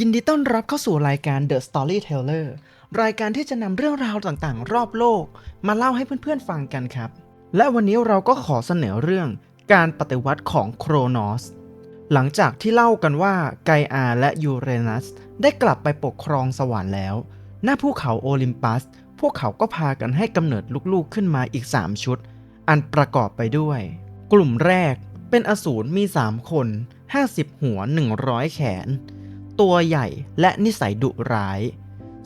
ยินดีต้อนรับเข้าสู่รายการ The Storyteller รายการที่จะนำเรื่องราวต่างๆ รอบโลก มาเล่าให้เพื่อนๆฟังกันครับ และวันนี้เราก็ขอเสนอเรื่องการปฏิวัติของโครนอส หลังจากที่เล่ากันว่าไกอาและยูเรนัส ได้กลับไปปกครองสวรรค์แล้ว หน้าภูเขาโอลิมปัส พวกเขาก็พากันให้กำเนิดลูกๆขึ้นมาอีก 3 ชุด อันประกอบไปด้วย กลุ่มแรกเป็นอสูรมี 3 คน 50 หัว 100 แขน ตัวใหญ่และนิสัยดุร้าย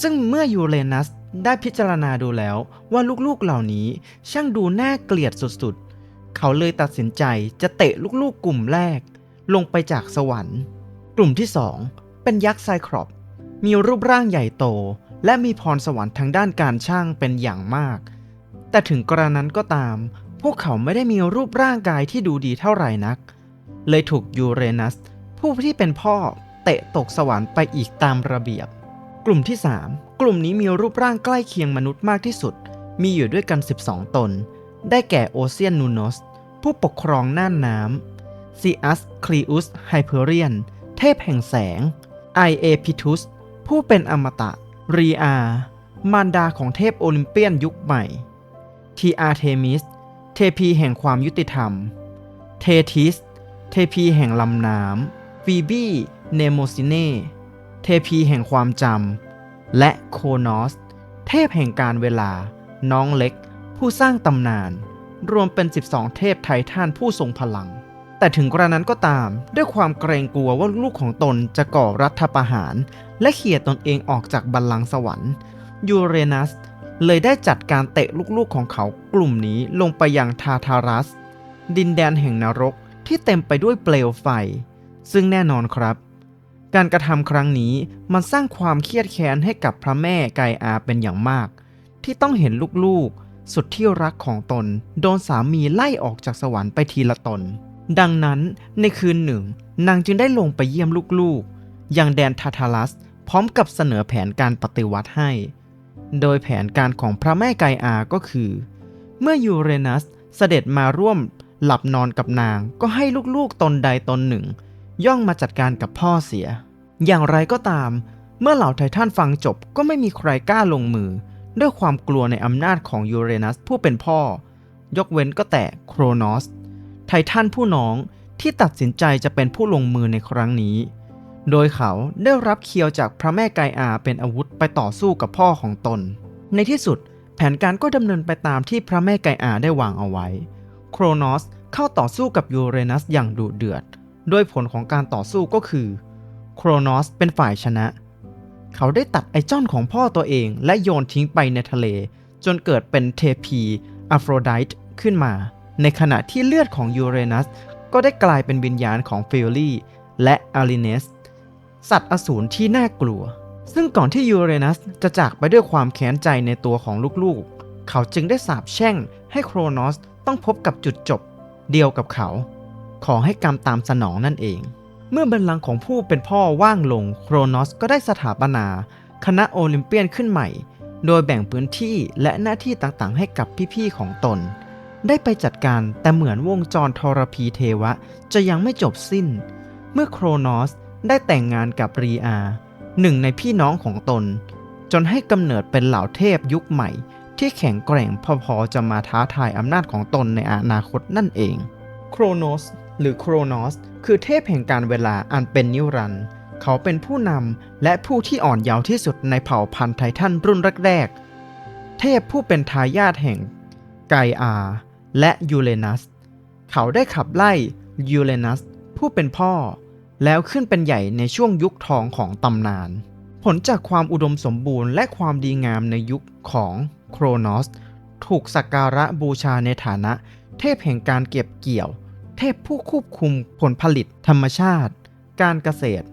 ซึ่งเมื่อยูเรนัสได้พิจารณาดูแล้วว่าลูกๆเหล่านี้ช่างดูน่าเกลียดสุดๆ เขาเลยตัดสินใจจะเตะลูกๆกลุ่มแรก ลงไปจากสวรรค์ กลุ่มที่2เป็นยักษ์ไซครอปมีรูปร่างใหญ่โต และมีพรสวรรค์ทางด้านการช่างเป็นอย่างมาก แต่ถึงกระนั้นก็ตาม พวกเขาไม่ได้มีรูปร่างกายที่ดูดีเท่าไหร่นัก เลยถูกยูเรนัส ผู้ที่เป็นพ่อ เตะตกสวรรค์ไปอีกตามระเบียบ กลุ่มที่ 3 กลุ่มนี้มีรูปร่างใกล้เคียงมนุษย์มากที่สุด มีอยู่ด้วยกัน 12 ตน ได้แก่โอเซียนนูโนส ผู้ปกครองน่านน้ำซีอัสคลีอุสไฮเพเรียน เทพแห่งแสงไอเอพิทุส ผู้เป็นอมตะ รีอา มารดาของเทพโอลิมเปียนยุคใหม่ทีอาร์เทมิส เทพีแห่งความยุติธรรม เททิส เทพีแห่งลำน้ำฟีบี เนโมซิเน่เทพีแห่งความจำ และโคนอส เทพแห่งการเวลา น้องเล็ก ผู้สร้างตำนาน รวมเป็น 12 เทพไททันผู้ทรงพลัง แต่ถึงกระนั้นก็ตาม ด้วยความเกรงกลัวว่าลูกของตนจะก่อรัฐประหาร และเขี่ยตนเองออกจากบัลลังก์สวรรค์ ยูเรนัส เลยได้จัดการเตะลูกๆของเขากลุ่มนี้ลงไปยังทาทารัส ดินแดนแห่งนรกที่เต็มไปด้วยเปลวไฟ ซึ่งแน่นอนครับ การกระทำครั้งนี้มันสร้างความเครียดแค้นให้กับพระแม่ไกอาเป็นอย่างมาก ที่ต้องเห็นลูกๆ สุดที่รักของตน โดนสามีไล่ออกจากสวรรค์ไปทีละตน ดังนั้นในคืนหนึ่ง นางจึงได้ลงไปเยี่ยมลูกๆ ยังแดนทาทารัส พร้อมกับเสนอแผนการปฏิวัติให้ โดยแผนการของพระแม่ไกอาก็คือ เมื่อยูเรนัสเสด็จมาร่วมหลับนอนกับนางก็ให้ลูกๆตนใดตนหนึ่ง ย่องมาจัดการกับพ่อเสีย อย่างไรก็ตาม เมื่อเหล่าไททันฟังจบก็ไม่มีใครกล้าลงมือ ด้วยความกลัวในอำนาจของยูเรนัสผู้เป็นพ่อ ยกเว้นก็แต่โครนอส ไททันผู้น้องที่ตัดสินใจจะเป็นผู้ลงมือในครั้งนี้ โดยเขาได้รับเคียวจากพระแม่ไกอาเป็นอาวุธไปต่อสู้กับพ่อของตน ในที่สุดแผนการก็ดำเนินไปตามที่พระแม่ไกอาได้วางเอาไว้ โครนอสเข้าต่อสู้กับยูเรนัสอย่างดุเดือด โดยผลของการต่อสู้ก็คือ โครนอสเป็นฝ่ายชนะ เขาได้ตัดไอจ้อนของพ่อตัวเองและโยนทิ้งไปในทะเล จนเกิดเป็นเทพีอะโฟรไดต์ขึ้นมา ในขณะที่เลือดของยูเรนัสก็ได้กลายเป็นวิญญาณของฟิลลี่และอาริเนส สัตว์อสูรที่น่ากลัว ซึ่งก่อนที่ยูเรนัสจะจากไปด้วยความแค้นใจในตัวของลูกๆ เขาจึงได้สาปแช่งให้โครนอสต้องพบกับจุดจบเดียวกับเขา ขอให้กรรมตามสนองนั่นเอง มื่อบัลลังก์ของผู้เป็นพ่อว่างลงโครนอสก็ได้สถาปนา คณะโอลิมเปียนขึ้นใหม่ โดยแบ่งพื้นที่และหน้าที่ต่างๆ ให้กับพี่ๆของตน ได้ไปจัดการแต่เหมือนวงจรทรพีเทวะจะยังไม่จบสิ้น เมื่อโครนอสได้แต่งงานกับรีอาหนึ่งในพี่น้องของตน จนให้กำเนิดเป็นเหล่าเทพยุคใหม่ ที่แข็งแกร่งพอๆจะมาท้าทายอำนาจของตนในอนาคตนั่นเอง โครโนส หรือโครนอส คือเทพแห่งการเวลาอันเป็นนิรันดร์เขาเป็นผู้นำและผู้ที่อ่อนเยาว์ที่สุดในเผ่าพันธุ์ไททันรุ่นแรกๆ เทพผู้เป็นทายาทแห่งไกอาและยูเรนัส เขาได้ขับไล่ยูเรนัสผู้เป็นพ่อ แล้วขึ้นเป็นใหญ่ในช่วงยุคทองของตำนาน ผลจากความอุดมสมบูรณ์และความดีงามในยุคของโครนอส ถูกสักการะบูชาในฐานะเทพแห่งการเก็บเกี่ยว เทพผู้ควบคุมผลผลิตธรรมชาติ การเกษตร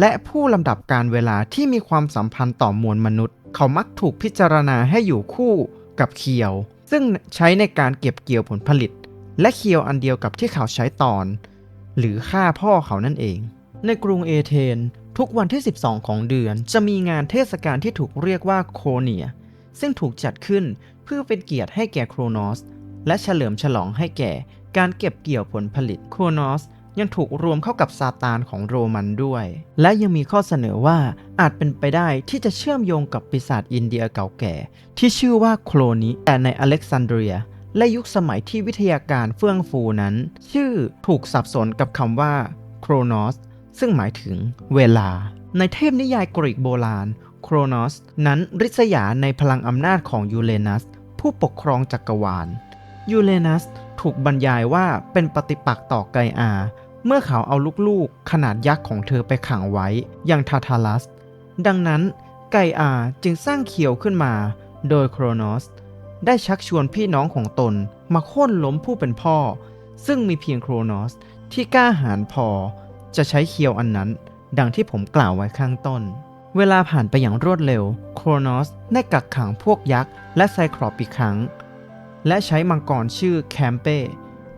และผู้ลำดับการเวลาที่มีความสัมพันธ์ต่อมวลมนุษย์ เขามักถูกพิจารณาให้อยู่คู่กับเคียว ซึ่งใช้ในการเก็บเกี่ยวผลผลิต และเคียวอันเดียวกับที่เขาใช้ตอน หรือฆ่าพ่อเขานั่นเอง ในกรุงเอเธนทุกวันที่ 12 ของเดือน จะมีงานเทศกาลที่ถูกเรียกว่าโคเนีย ซึ่งถูกจัดขึ้นเพื่อเป็นเกียรติให้แก่โครนอส และเฉลิมฉลองให้แก่ การเก็บเกี่ยวผลผลิตโครนอสยังถูกรวมเข้ากับซาตานของโรมันด้วย และยังมีข้อเสนอว่าอาจเป็นไปได้ที่จะเชื่อมโยงกับปีศาจอินเดียเก่าแก่ ที่ชื่อว่าโคลนิแต่ในอเล็กซานเดรีย และยุคสมัยที่วิทยาการเฟื่องฟูนั้น ชื่อถูกสับสนกับคำว่าโครนอสซึ่งหมายถึงเวลา ในเทพนิยายกรีกโบราณโครนอสนั้นริษยาในพลังอำนาจของยูเรนัสผู้ปกครองจักรวาลยูเรนัส ถูกบรรยายว่าเป็นปฏิปักษ์ต่อไกอา เมื่อเขาเอาลูกๆ ขนาดยักษ์ของเธอไปขังไว้ย่างทาทาลัส ดังนั้นไกอาจึงสร้างเคียวขึ้นมา โดยโครโนส ได้ชักชวนพี่น้องของตนมาโค่นล้มผู้เป็นพ่อ ซึ่งมีเพียงโครโนสที่กล้าหาญพอ จะใช้เคียวอันนั้น ดังที่ผมกล่าวไว้ข้างต้น เวลาผ่านไปอย่างรวดเร็ว โครโนสได้กักขังพวกยักษ์และไซคลอปอีกครั้ง และใช้มังกรชื่อแคมเป้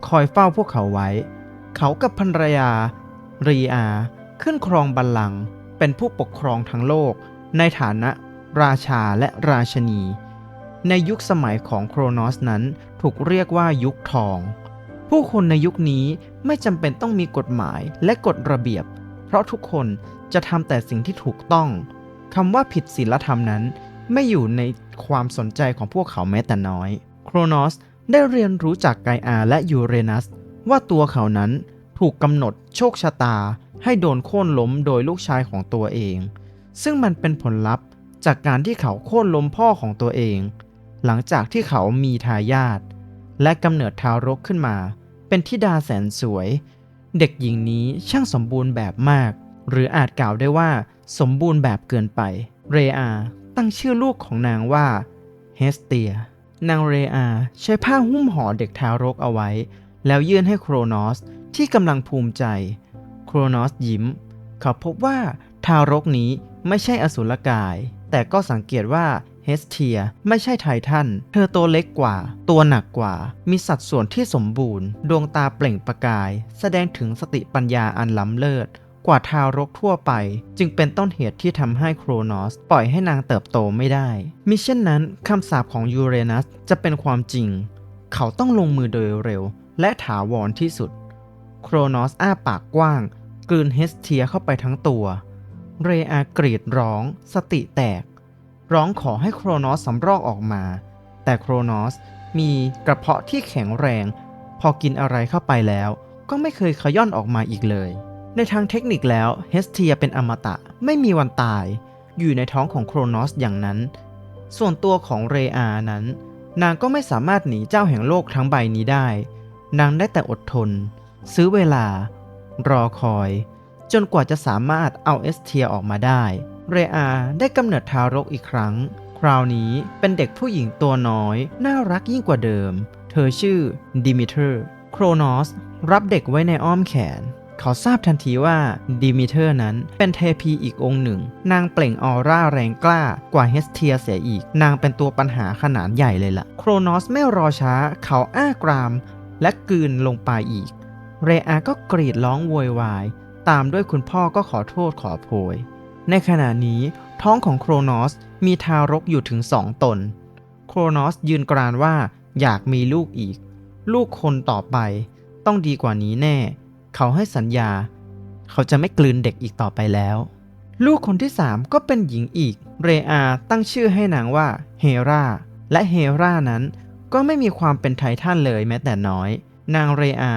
คอยเฝ้าพวกเขาไว้ เขากับภรรยา รีอา ขึ้นครองบัลลังก์เป็นผู้ปกครองทั้งโลก ในฐานะราชาและราชนี ในยุคสมัยของโครนอสนั้นถูกเรียกว่ายุคทอง ผู้คนในยุคนี้ไม่จำเป็นต้องมีกฎหมายและกฎระเบียบ เพราะทุกคนจะทำแต่สิ่งที่ถูกต้องคำว่าผิดศีลธรรมนั้น ไม่อยู่ในความสนใจของพวกเขาแม้แต่น้อย โครนอสได้เรียนรู้จากไกอาและยูเรนัส ว่าตัวเขานั้นถูกกำหนดโชคชะตาให้โดนโค่นล้มโดยลูกชายของตัวเอง ซึ่งมันเป็นผลลัพธ์จากการที่เขาโค่นล้มพ่อของตัวเอง หลังจากที่เขามีทายาทและกำเนิดทารกขึ้นมา เป็นธิดาแสนสวย เด็กหญิงนี้ช่างสมบูรณ์แบบมาก หรืออาจกล่าวได้ว่า สมบูรณ์แบบเกินไป เรอาตั้งชื่อลูกของนางว่าเฮสเตีย นางเรอาใช้ผ้าหุ้มห่อเด็กทารกเอาไว้ แล้วยื่นให้โครนอสที่กำลังภูมิใจ โครนอสยิ้ม เขาพบว่าทารกนี้ไม่ใช่อสุรกาย แต่ก็สังเกตว่าเฮสเทียไม่ใช่ไททัน เธอตัวเล็กกว่า ตัวหนักกว่า มีสัดส่วนที่สมบูรณ์ ดวงตาเปล่งประกาย แสดงถึงสติปัญญาอันล้ำเลิศ กว่าทารกทั่วไป จึงเป็นต้นเหตุที่ทำให้โครนอสปล่อยให้นางเติบโตไม่ได้ มิเช่นนั้นคำสาปของยูเรนัสจะเป็นความจริง เขาต้องลงมือโดยเร็ว และถาวรที่สุด โครนอสอ้าปากกว้าง กลืนเฮสเทียเข้าไปทั้งตัว เรอากรีดร้อง สติแตก ร้องขอให้โครนอสสำรอกออกมา แต่โครนอสมีกระเพาะที่แข็งแรง พอกินอะไรเข้าไปแล้ว ก็ไม่เคยขย่อนออกมาอีกเลย ในทางเทคนิคแล้วเฮสเทียเป็นอมตะไม่มีวันตาย อยู่ในท้องของโครนอสอย่างนั้น ส่วนตัวของเรอานั้น นางก็ไม่สามารถหนีเจ้าแห่งโลกทั้งใบนี้ได้ นางได้แต่อดทน ซื้อเวลา รอคอย จนกว่าจะสามารถเอาเอสเทียออกมาได้ เรอาได้กำเนิดทารกอีกครั้ง คราวนี้เป็นเด็กผู้หญิงตัวน้อย น่ารักยิ่งกว่าเดิม เธอชื่อดิมิเทอร์ โครนอสรับเด็กไว้ในอ้อมแขน เขาทราบทันทีว่าดิมิเทอร์นั้นเป็นเทพีอีกองค์หนึ่ง นางเปล่งออร่าแรงกล้ากว่าเฮสเทียเสียอีก นางเป็นตัวปัญหาขนาดใหญ่เลยล่ะ โครนอสไม่รอช้า เขาอ้ากราม และกลืนลงไปอีก เรอาก็กรีดร้องโวยวาย ตามด้วยคุณพ่อก็ขอโทษขอโพย ในขณะนี้ท้องของโครนอสมีทารกอยู่ถึงสองตน โครนอสยืนกรานว่าอยากมีลูกอีก ลูกคนต่อไปต้องดีกว่านี้แน่ เขาให้สัญญา เขาจะไม่กลืนเด็กอีกต่อไปแล้ว ลูกคนที่สามก็เป็นหญิงอีก เรอาตั้งชื่อให้นางว่าเฮราและเฮรานั้นก็ไม่มีความเป็นไททันเลยแม้แต่น้อย นางเรอา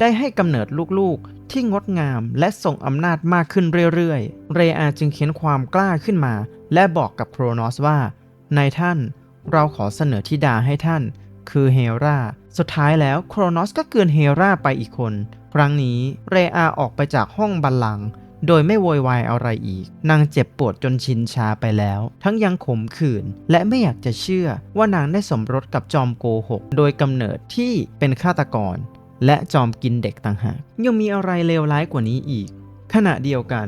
ได้ให้กำเนิดลูกๆ ที่งดงามและทรงอำนาจมากขึ้นเรื่อยๆ เรอาจึงเขียนความกล้าขึ้นมา และบอกกับโครนอสว่า นายท่านเราขอเสนอธิดาให้ท่าน คือเฮรา สุดท้ายแล้วโครนอสก็เกินเฮราไปอีกคน ครั้งนี้เรอาออกไปจากห้องบัลลังก์โดยไม่โวยวายอะไรอีก นางเจ็บปวดจนชินชาไปแล้ว ทั้งยังขมขื่นและไม่อยากจะเชื่อว่านางได้สมรสกับจอมโกหก โดยกำเนิดที่เป็นฆาตกร และจอมกินเด็กต่างหาก ยังมีอะไรเลวร้ายกว่านี้อีก ขณะเดียวกัน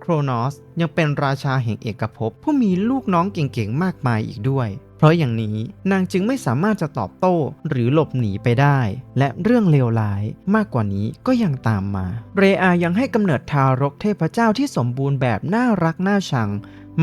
โครนอสยังเป็นราชาแห่งเอกภพผู้มีลูกน้องเก่งๆมากมายอีกด้วย เพราะอย่างนี้นางจึงไม่สามารถจะตอบโต้หรือหลบหนีไปได้ และเรื่องเลวร้ายมากกว่านี้ก็ยังตามมา เรอายังให้กำเนิดทารกเทพเจ้าที่สมบูรณ์แบบน่ารักน่าชัง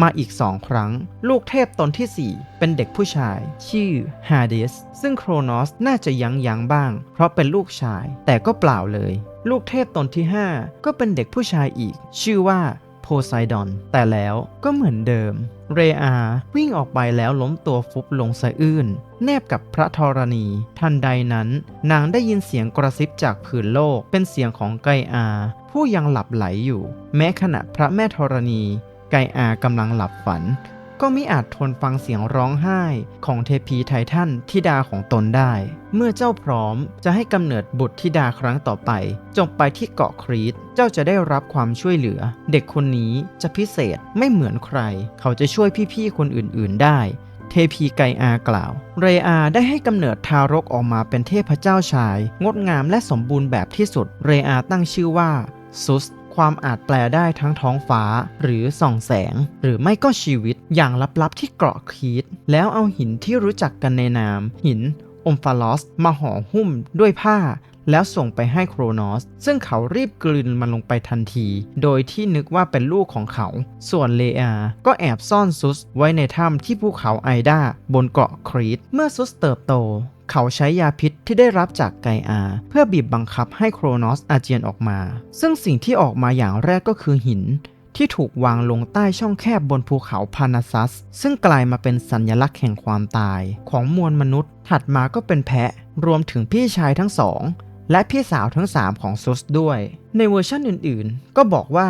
มาอีกสองครั้ง ลูกเทพตนที่ 4 เป็นเด็กผู้ชาย ชื่อฮาเดสซึ่งโครนอสน่าจะยั้งยั้งบ้าง เพราะเป็นลูกชายแต่ก็เปล่าเลย ลูกเทพตนที่ 5 ก็เป็นเด็กผู้ชายอีก ชื่อว่า โพไซดอน แต่แล้วก็เหมือนเดิม เรอาวิ่งออกไปแล้วล้มตัวฟุบลงสะอื้น แนบกับพระธรณี ทันใดนั้น นางได้ยินเสียงกระซิบจากผืนโลก เป็นเสียงของไกอา ผู้ยังหลับไหลอยู่ แม้ขณะพระแม่ธรณี ไกอากำลังหลับฝัน ก็ไมิอาจทนฟังเสียงร้องไห้ของเทพีไททันธิดาของตนได้ เมื่อเจ้าพร้อมจะให้กำเนิดบุตรธิดาครั้งต่อไป จงไปที่เกาะครีต เจ้าจะได้รับความช่วยเหลือ เด็กคนนี้จะพิเศษไม่เหมือนใคร เขาจะช่วยพี่ๆคนอื่นๆได้ เทพีไกอากล่าว เรอาได้ให้กำเนิดทารกออกมาเป็นเทพเจ้าชาย งดงามและสมบูรณ์แบบที่สุด เรอาตั้งชื่อว่าซุส ความอาจแปลได้ทั้งท้องฟ้า หรือส่องแสง หรือไม่ก็ชีวิตอย่างลับๆที่เกาะคีดแล้วเอาหินที่รู้จักกันในนาม หินอมฟาลอสมาห่อหุ้มด้วยผ้า แล้วส่งไปให้โครนอส ซึ่งเขารีบกลืนมันลงไปทันที โดยที่นึกว่าเป็นลูกของเขา ส่วนเลอาก็แอบซ่อนซุสไว้ในถ้ำที่ภูเขาไอดาบนเกาะครีตเมื่อซุสเติบโต เขาใช้ยาพิษที่ได้รับจากไกอา เพื่อบีบบังคับให้โครนอสอาเจียนออกมา ซึ่งสิ่งที่ออกมาอย่างแรกก็คือหิน ที่ถูกวางลงใต้ช่องแคบบนภูเขาพานาซัส ซึ่งกลายมาเป็นสัญลักษณ์แห่งความตาย ของมวลมนุษย์ ถัดมาก็เป็นแพะ รวมถึงพี่ชายทั้งสอง และพี่สาวทั้ง 3 ของซุสด้วย ในเวอร์ชันอื่นๆ ก็บอกว่า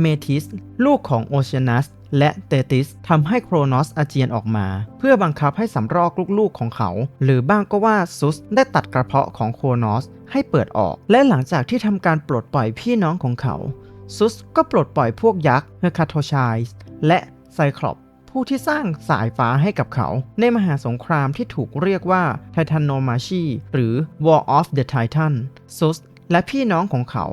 เมทิส ลูกของโอเชนัส และเตติสทำให้โครนอสอาเจียนออกมา เพื่อบังคับให้สำรอกลูกๆของเขา หรือบ้างก็ว่าซุสได้ตัดกระเพาะของโครนอสให้เปิดออก และหลังจากที่ทำการปลดปล่อยพี่น้องของเขา ซุสก็ปลดปล่อยพวกยักษ์เฮอร์คาโทชายและไซคลอปผู้ที่สร้างสายฟ้าให้กับเขา ในมหาสงครามที่ถูกเรียกว่าไททันโนมาชีหรือ War of the Titan ซุสและพี่น้องของเขา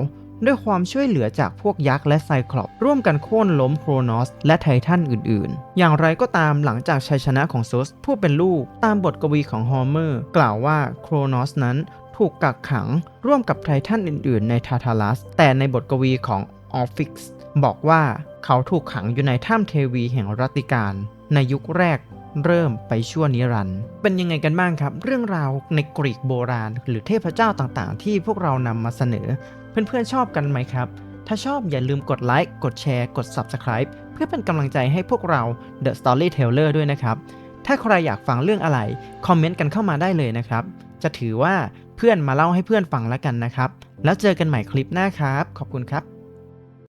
ด้วยความช่วยเหลือจากพวกยักษ์และไซคลอปร่วมกันโค่นล้มโครนอสและไททันอื่นๆ อย่างไรก็ตามหลังจากชัยชนะของซุสผู้เป็นลูกตามบทกวีของฮอร์เมอร์ กล่าวว่าโครนอสนั้นถูกกักขังร่วมกับไททันอื่นๆ ในทาทารัส แต่ในบทกวีของออฟฟิกส์บอกว่าเขาถูกขังอยู่ในถ้ำเทวีแห่งรัตติการ ในยุคแรกเริ่มไปชั่วนิรันด์เป็นยังไงกันบ้างครับ เรื่องราวในกรีกโบราณ หรือเทพเจ้าต่างๆ ที่พวกเรานำมาเสนอ เพื่อนๆชอบกันไหมครับ ถ้าชอบอย่าลืมกดไลค์ กดแชร์ กด Subscribe เพื่อเป็นกำลังใจให้พวกเรา The Storyteller ด้วยนะครับ ถ้าใครอยากฟังเรื่องอะไร คอมเมนต์กันเข้ามาได้เลยนะครับ จะถือว่าเพื่อนมาเล่าให้เพื่อนฟังแล้วกันนะครับ แล้วเจอกันใหม่คลิปหน้าครับ ขอบคุณครับ